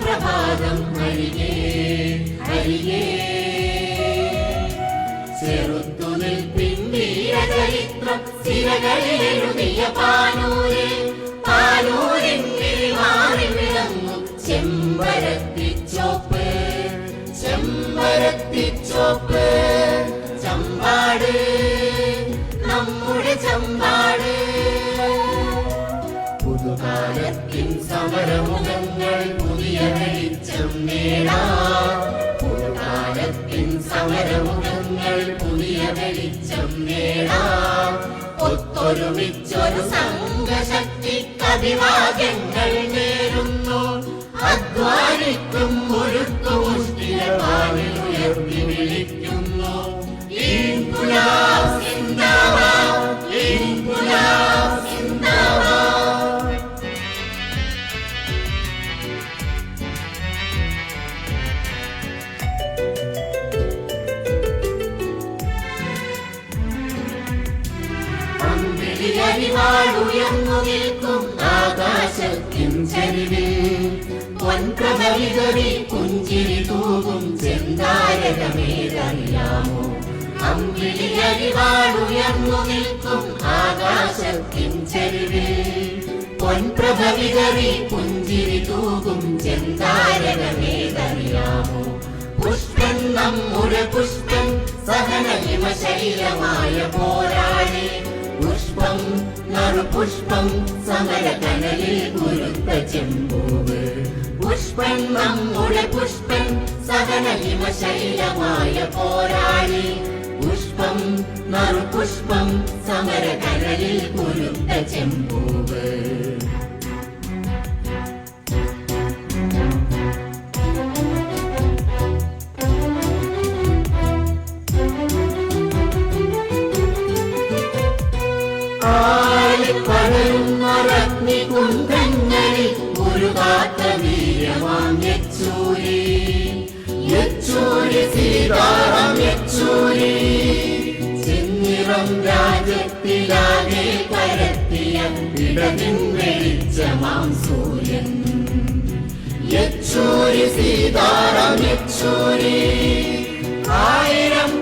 പ്രഭാതം അരികെ അരികെ. ചെറുത്തു നിൽപ്പിൻ വീരചരിത്രം സിരകളിൽ എഴുതിയ പാനൂരിൽ പാനൂരിൻ മാറി വിളങ്ങും ചെമ്പരത്തിച്ചോപ്പ് ചെമ്പരത്തിച്ചോപ്പ് ചമ്പാട് നമ്മുടെ ചമ്പാട്. പുതുകാലത്തിൻ സമരമുഖങ്ങൾ പുതിയ വെളിച്ചം നേടാം. സമരമുഖങ്ങൾ പുതിയ വെളിച്ചം നേടാം. ഒത്തൊരുമിച്ചൊരു സംഘശക്തി അഭിവാദ്യങ്ങൾ നേരുന്നു. അധ്വാനിക്കും ഒരുക്കും മുഷ്ടിലപാലിൽ ഉയർത്തി വിളിക്കുന്നു. ഇൻകുലാബ് സിന്ദാബാദ് ഈ സിന്ദാബാദ് ആകാശത്തിൻ ചരിവിൽ പൊൻപ്രഭവിതറി പുഞ്ചിരി തൂകും ചെന്താരകമേതറിയാമോ അമ്പിളിയരിവാളുയർന്നു നിൽക്കും ആകാശത്തിൻ ചരിവിൽ പൊൻപ്രഭവിതറി പുഞ്ചിരി തൂകും ചെന്താരകമേതറിയാമോ പുഷ്പൻ നമ്മുടെ പുഷ്പൻ സഹനഹിമ ശൈലമായ പോരാളി. നറുപുഷ്പം സമരകനലിൽ കുരുത്ത ചെമ്പൂവ്. പുഷ്പൻ നമ്മുടെ പുഷ്പൻ ശൈലമായ പോരാളി. പുഷ്പം മറുപുഷ്പം സമരകനലിൽ കുരുത്ത ചെമ്പൂവ്. യെച്ചൂരി സീതാറാം യെച്ചൂരി. ആയിരം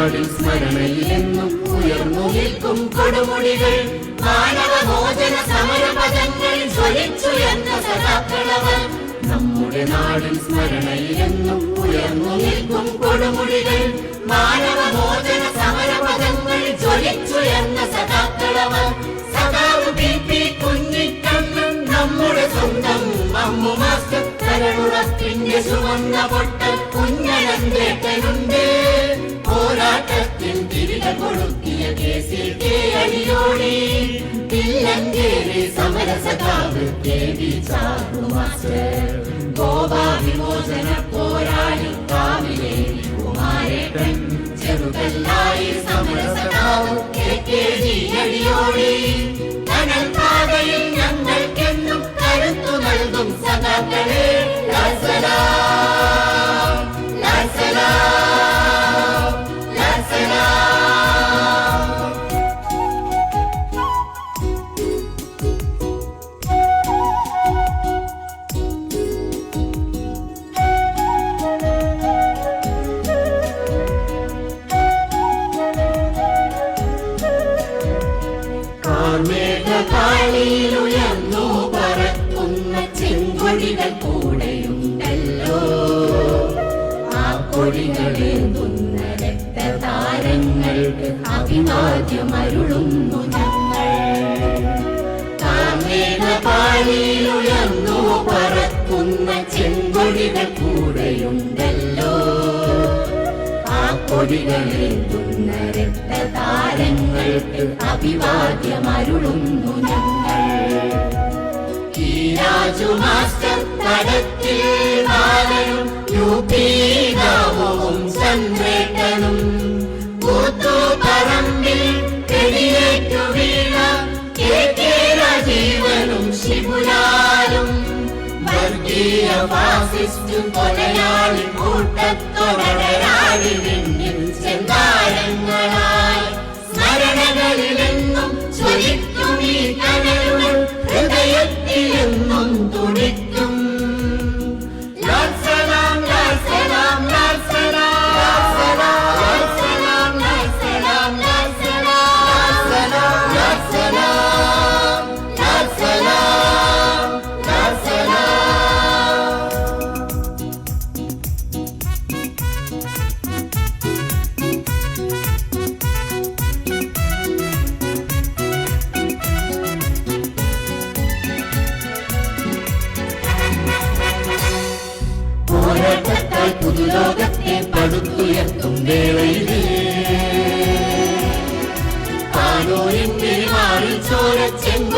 നാടിൽ സ്മരണയിലെന്നും ഉയർന്നു നിൽക്കും കൊടുമുടികൾ. മാനവമോചന സമരപദങ്ങളിൽ എന്ന സദാക്കളവർ നമ്മുടെ നാടിൽ സ്മരണയിലെന്നും ഉയർന്നു നിൽക്കും കൊടുമുടികൾ. മാനവമോചന കരളുറപ്പിന്റെ ചുവന്ന പൊട്ടൽ കുഞ്ഞനന്തേട്ടനുണ്ട് പോരാട്ടത്തിൽ തിരിത കൊടുക്കിയ കേസിൽ കെ അടിയോടി. തില്ലങ്കേരി സമരസഖാവ് കെ വി മാസ്റ്റർ. ഗോവാ വിമോചന പോരാളി കാവിലേരി കുമാരേട്ടൻ. ചെറുകല്ലായി സമരസഖാവ് കെ കെ ജി അടിയോടി. കനൽ പാതയിൽ ഞങ്ങൾക്കെന്നും കരുത്തു നൽകും സഖാക്കളെ. അഭിവാദ്യമരുളുന്നു ഞങ്ങൾ. സ്നേഹപാളിയിലുയർന്നു പറക്കുന്ന ചെങ്കൊടികൾ കൂടെയുണ്ടല്ലോ. ആ കൊടികളേന്തുന്ന രക്തതാരങ്ങൾക്ക് അഭിവാദ്യമരുളുന്നു ഞങ്ങൾ. ഈ Raju master Thadathil U P കൊല്ലിയ കൊലയാളി കൂട്ടത്തൊടരാളി വിണ്ണിൽ ചെന്നാരങ്ങളായി സ്മരണകളിലെന്നും ചൊലിക്കും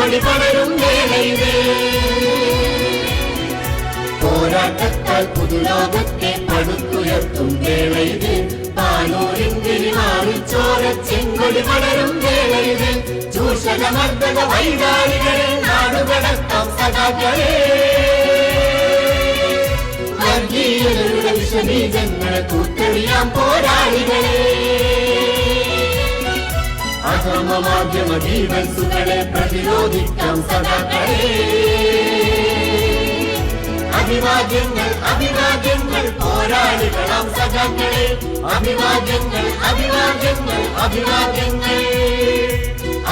ചെങ്കൊടി പടരും വേളയിൽ. പോരാട്ടത്താൽ പുതുലോകത്തെ പടുത്തുയർത്തും വേളയിൽ. പാനൂരിൻ മാറിൽ ചോര ചെങ്കൊടി പടരും വേളയിൽ. ചൂഷണമർദ്ദക വൈകാരികളെ നാടുകടത്താം സദാക്കളെ വർഗീയതയുടെ വിഷബീജങ്ങളെ കൂത്തെറിയാം പോരാളികളെ. ജീവൻ ജീവൻസുകളെ പ്രതിരോധിക്കാം സദാ അഭിവാദ്യങ്ങൾ അഭിവാദ്യങ്ങൾ പോരാളികളാം സഖാക്കളെ. അഭിവാദ്യങ്ങൾ അഭിവാദ്യങ്ങൾ അഭിവാദ്യങ്ങൾ.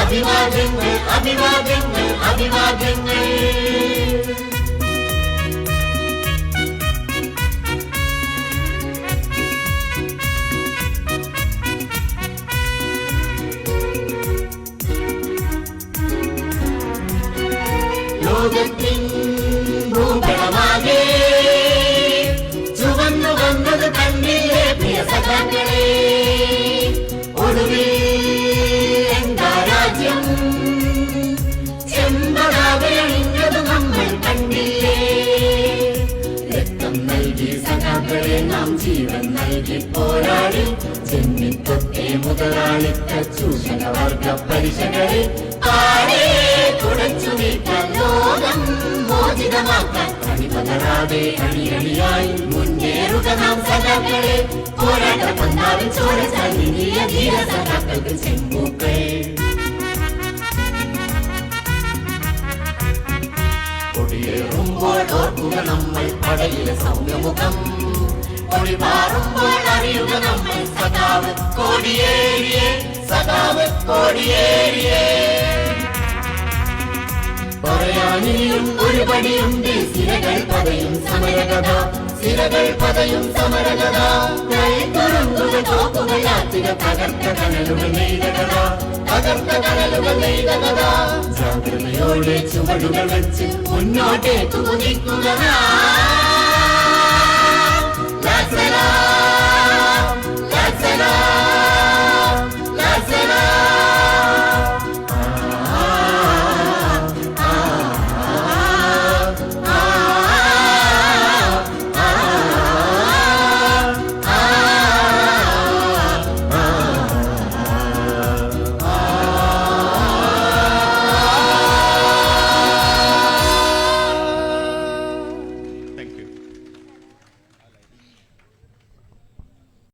അഭിവാദ്യങ്ങൾ അഭിവാദ്യങ്ങൾ അഭിവാദ്യങ്ങൾ. ലോകത്തിൻ ഭൂപടമാകെ ചുവന്നു വന്നത് കണ്ടില്ലേ പ്രിയ സഖാക്കളെ. ഒടുവിൽ എന്താ രാജ്യം? നമ്മൾ കണ്ടില്ലേ? രക്തം നൽകി നാം ജീവൻ നൽകി പോരാടി. ജന്മിത്വത്തെ മുതലാളിത്ത ചൂഷണ പരിശകളെ പാടെ തുടച്ചു നീക്കാൻ ലോകം മോചിതമാക്കാൻ അണിപതറാതെ അണിയണിയായി മുന്നേറുക നാം സഖാക്കളെ പോരാട്ട പന്താവിൽ ചോര ചാലിയ ധീര സഖാക്കൾക്ക് ചെമ്പൂക്കൾ കൊടിയേറുമ്പോൾ ഓർക്കുക നമ്മൾ പടയിലെ സൗമ്യമുഖം കൊടി മാറുമ്പോൾ അറിയുക നമ്മൾ സഖാവ് കോടിയേരിയെ സഖാവ് കോടിയേരിയെ പറയാനിനിയും ഒരു പടിയുണ്ട് സിരകൾ പതയും സമരകഥ സിരകൾ പതയും സമരകഥ തുറന്നുകൾ തോക്കുകൾ ആറ്റുക തകർത്ത കനലുകൾ നെയ്ത കഥ തകർത്ത കനലുകൾ നെയ്ത കഥ ജാഗ്രതയോടെ ചുവടുകൾ വെച്ച് മുന്നോട്ടേക്ക് കുതിക്കുക. ലാസലാം